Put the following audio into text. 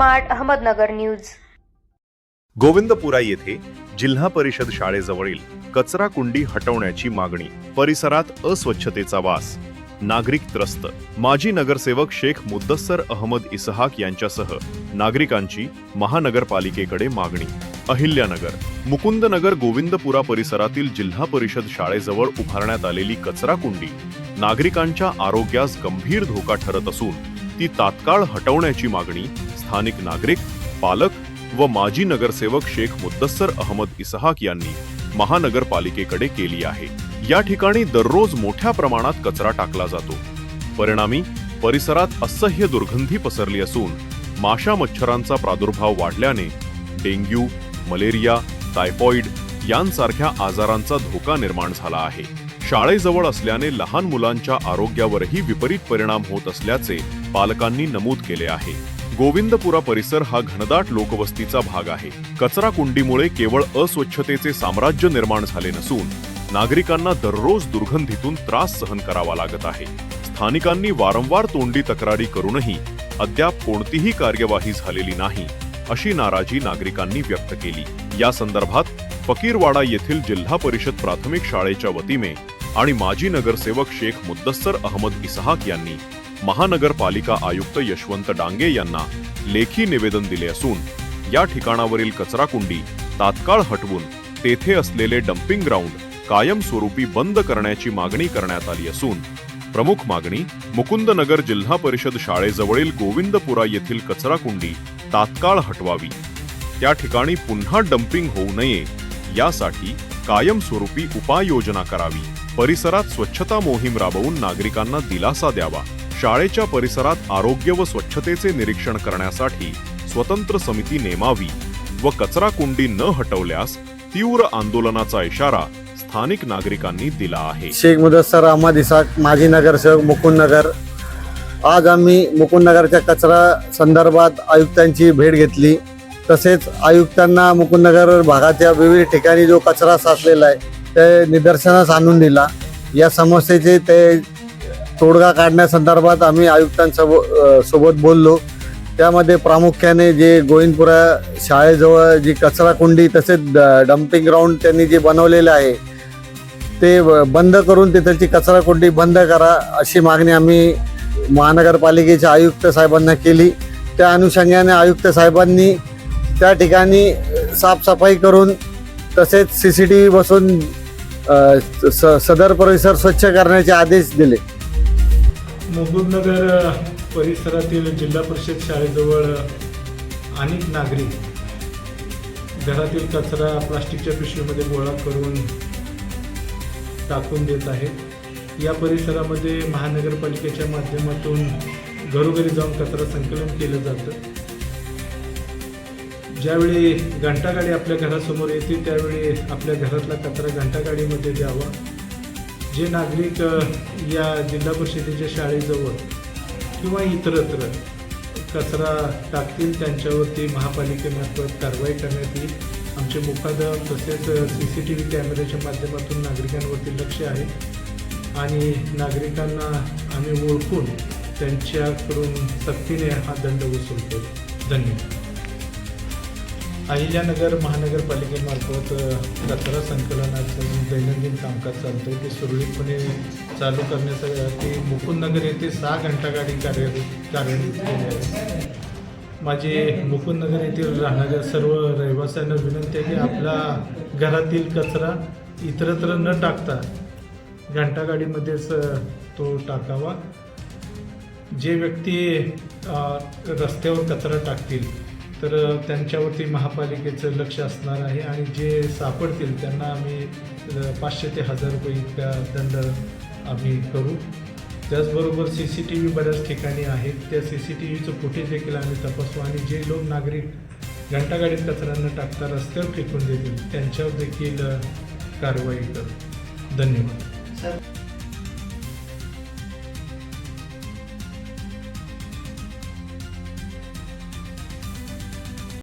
Smart Ahmednagar news. Govindpura येथे जिल्हा परिषद शाळेजवळील कचरा कुंडी हटवण्याची मागणी परिसरात अस्वच्छतेचा वास नागरिक त्रस्त. माजी नगरसेवक शेख मुद्दस्सर अहमद इसहाक यांच्यासह नागरिकांची महानगरपालिकेकडे मागणी. अहिल्यानगर मुकुंदनगर गोविंदपुरा परिसरातील जिल्हा परिषद शाळेजवळ उभारण्यात आलेली कचरा कुंडी नागरिकांच्या आरोग्यास गंभीर धोका ठरत असून ती तात्काळ हटवण्याची मागणी स्थानिक नागरिक पालक व माजी नगरसेवक शेख मुद्दस्सर अहमद इसहाक यांनी महानगरपालिकेकडे केली आहे. या ठिकाणी दररोज मोठ्या प्रमाणात कचरा टाकला जातो. परिणामी परिसरात असह्य दुर्गंधी पसरली असून माशा मच्छरांचा प्रादुर्भाव वाढल्याने डेंग्यू मलेरिया टायफॉइड यांसारख्या आजारांचा धोका निर्माण झाला आहे. शाळेजवळ असल्याने लहान मुलांच्या आरोग्यावरही विपरीत परिणाम होत असल्याचे पालकांनी नमूद केले आहे. गोविंदपुरा परिसर हा घनदाट लोकवस्तीचा भाग आहे. कचरा कुंडीमुळे केवळ अस्वच्छतेचे साम्राज्य निर्माण झाले नसून नागरिकांना दररोज दुर्गंधीतून त्रास सहन करावा लागत आहे. स्थानिकांनी वारंवार तोंडी तक्रारी करूनही अद्याप कोणतीही कार्यवाही झालेली नाही अशी नाराजी नागरिकांनी व्यक्त केली. या संदर्भात फकीरवाडा येथील जिल्हा परिषद प्राथमिक शाळेच्या वतीने आणि माजी नगरसेवक शेख मुद्दस्सर अहमद इसहाक यांनी महानगरपालिका आयुक्त यशवंत डांगे यांना लेखी निवेदन दिले असून या ठिकाणावरील कचराकुंडी तात्काळ हटवून तेथे असलेले डम्पिंग ग्राउंड कायमस्वरूपी बंद करण्याची मागणी करण्यात आली असून प्रमुख मागणी मुकुंदनगर जिल्हा परिषद शाळेजवळील गोविंदपुरा येथील कचराकुंडी तात्काळ हटवावी. त्या ठिकाणी पुन्हा डम्पिंग होऊ नये यासाठी कायमस्वरूपी उपाययोजना करावी. परिसरात स्वच्छता मोहीम राबवून नागरिकांना दिलासा द्यावा. शाळेच्या परिसरात आरोग्य व स्वच्छतेचे निरीक्षण करण्यासाठी स्वतंत्र समिती नेमावी व कचरा कुंडी न हटवल्यास तीव्र आंदोलनाचा इशारा स्थानिक नागरिकांनी दिला आहे. शेख मुदस्सर अहमद इसाक माजी नगरसेवक मुकुंदनगर आज आम्ही मुकुंदनगरच्या कचरा संदर्भात आयुक्तांची भेट घेतली. तसेच आयुक्तांना मुकुंदनगर भागाच्या विविध ठिकाणी जो कचरा साचलेला आहे ते निदर्शनास आणून दिला. या समस्येचे ते तोडगा काढण्यासंदर्भात आम्ही आयुक्तांसोबत सोबत बोललो. त्यामध्ये प्रामुख्याने जे गोविंदपुरा शाळेजवळ जी कचरा कुंडी तसेच ड- डम्पिंग ग्राउंड त्यांनी जे बनवलेलं आहे ते ब- बंद करून तिथलची कचरा कुंडी बंद करा अशी मागणी आम्ही महानगरपालिकेच्या आयुक्त साहेबांना केली. त्या अनुषंगाने आयुक्त साहेबांनी त्या ठिकाणी साफसफाई करून तसेच सी सी टी व्ही बसून स सदर परिसर स्वच्छ करण्याचे आदेश दिले. मुकुंदनगर परिसरातील जिल्हा परिषद शाळेजवळ अनेक नागरिक घरातील कचरा प्लास्टिकच्या पिशवीमध्ये गोळा करून टाकून देत आहेत. या परिसरामध्ये महानगरपालिकेच्या माध्यमातून घरोघरी जाऊन कचरा संकलन केलं जातं. ज्यावेळी घंटागाडी आपल्या घरासमोर येते त्यावेळी आपल्या घरातला कचरा घंटागाडीमध्ये द्यावा. जे नागरिक या जिल्हा परिषदेच्या शाळेजवळ किंवा इतरत्र कचरा टाकतील त्यांच्यावरती महापालिकेमार्फत कारवाई करण्यात येईल. आमचे मुखादम तसेच सी सी टी व्ही कॅमेऱ्याच्या माध्यमातून नागरिकांवरती लक्ष आहे. आणि नागरिकांना आम्ही ओळखून त्यांच्याकडून सक्तीने हा दंड वसूल करू. धन्यवाद. अहिल्यानगर महानगरपालिकेमार्फत कचरा संकलनाचं दैनंदिन कामकाज चालतं ते सुरळीतपणे चालू करण्यासाठी मुकुंदनगर येथे सहा घंटागाडी कार्यरत कार्यान्वित केली आहे माझे मुकुंदनगर येथील राहणाऱ्या सर्व रहिवाशांना विनंती आहे की आपला घरातील कचरा इतरत्र न टाकता घंटागाडीमध्येच तो टाकावा. जे व्यक्ती रस्त्यावर कचरा टाकतील तर त्यांच्यावरती महापालिकेचं लक्ष असणार आहे आणि जे सापडतील त्यांना आम्ही पाचशे ते हजार रुपये इतका दंड आम्ही करू. त्याचबरोबर सी सी टी व्ही बऱ्याच ठिकाणी आहेत. त्या सी सी टी व्हीचं फुटेज देखील आम्ही तपासू आणि जे लोक नागरिक घंटागाडीत कचरा न टाकता रस्त्यावर फेकून देतील त्यांच्यावर देखील कारवाई करू. धन्यवाद.